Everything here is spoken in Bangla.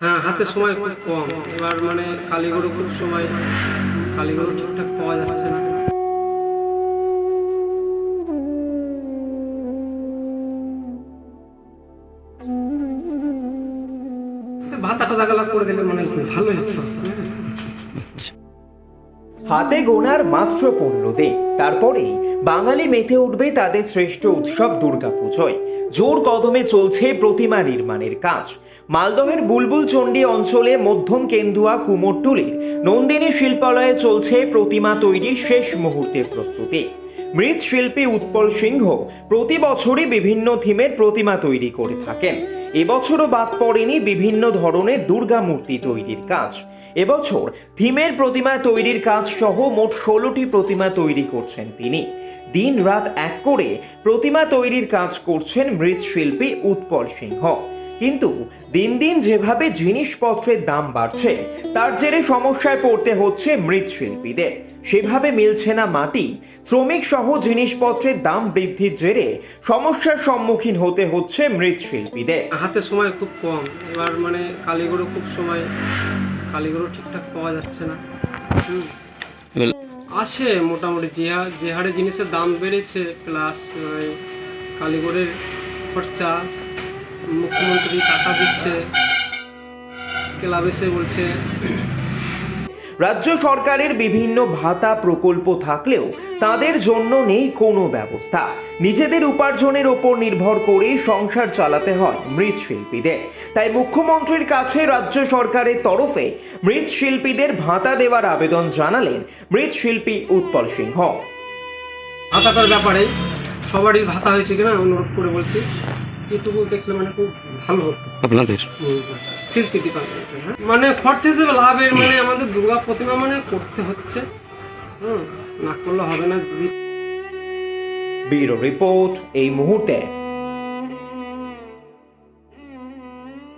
হ্যাঁ হাতে সময় খুব কম। এবার মানে কালীগড়ও খুব সময় কালীগড়ও ঠিকঠাক পাওয়া যাচ্ছে না। ভাতাটা টাতা গালা করে দিলে মানে ভালোই হতো। হাতে গোনার মাত্র পনেরো দিন। তারপরেই বাঙালি মেতে উঠবে তাদের শ্রেষ্ঠ উৎসব দুর্গাপুজোয়। জোর কদমে চলছে প্রতিমা নির্মাণের কাজ। মালদহের বুলবুল চণ্ডী অঞ্চলে মধ্যম কেন্দুয়া কুমোরটুলির নন্দিনী শিল্পালয়ে চলছে প্রতিমা তৈরির শেষ মুহূর্তের প্রস্তুতি। মৃৎশিল্পী উৎপল সিংহ প্রতি বছরই বিভিন্ন থিমের প্রতিমা তৈরি করে থাকেন। এবছরও বাদ পড়েনি বিভিন্ন ধরনের দুর্গা মূর্তি তৈরির কাজ। এবছর থিমের প্রতিমা তৈরির কাজ সহ মোট ষোলোটি প্রতিমা তৈরি করছেন তিনি। দিন রাত এক করে প্রতিমা তৈরির কাজ করছেন মৃৎশিল্পী উৎপল সিংহ। কিন্তু দিন দিন যেভাবে জিনিসপত্রের দাম বাড়ছে তার জেরে সমস্যায় পড়তে হচ্ছে মৃৎশিল্পীদের। সেভাবে মিলছে না মাটি শ্রমিক সহ জিনিসপত্রের দাম বৃদ্ধির জেরে সমস্যার সম্মুখীন হতে হচ্ছে মৃৎশিল্পীদের। হাতে সময় খুব কম এবার মানে কালীগড়ও খুব সময় কালীগড়ও ঠিকঠাক পাওয়া যাচ্ছে না। হুম। আছে মোটামুটি যে হারে যে হারে জিনিসের দাম বেড়েছে প্লাস কালীগড়ের খরচা মুখ্যমন্ত্রী টাকা দিচ্ছে ক্লাব এসে বলছে। রাজ্য সরকারের বিভিন্ন ভাতা প্রকল্প থাকলেও তাদের জন্য নেই কোনো ব্যবস্থা। নিজেদের উপার্জনের ওপর নির্ভর করে সংসার চালাতে হয় মৃৎশিল্পীদের। তাই মুখ্যমন্ত্রীর কাছে রাজ্য সরকারের তরফে মৃৎশিল্পীদের ভাতা দেওয়ার আবেদন জানালেন মৃৎশিল্পী উৎপল সিংহ। ভাতাটার ব্যাপারে সবারই ভাতা হয়েছে কিনা অনুরোধ করে বলছি। এটুকু দেখলে মানে খুব ভালো হতো। আপনাদের? শিল্পী ডিপার্টমেন্টে হ্যাঁ? মানে খরচা হিসেবে লাভের মানে আমাদের দুর্গা প্রতিমা মানে করতে হচ্ছে। হুম না করলে হবে না দিদি। ব্যুরো রিপোর্ট এই মুহূর্তে।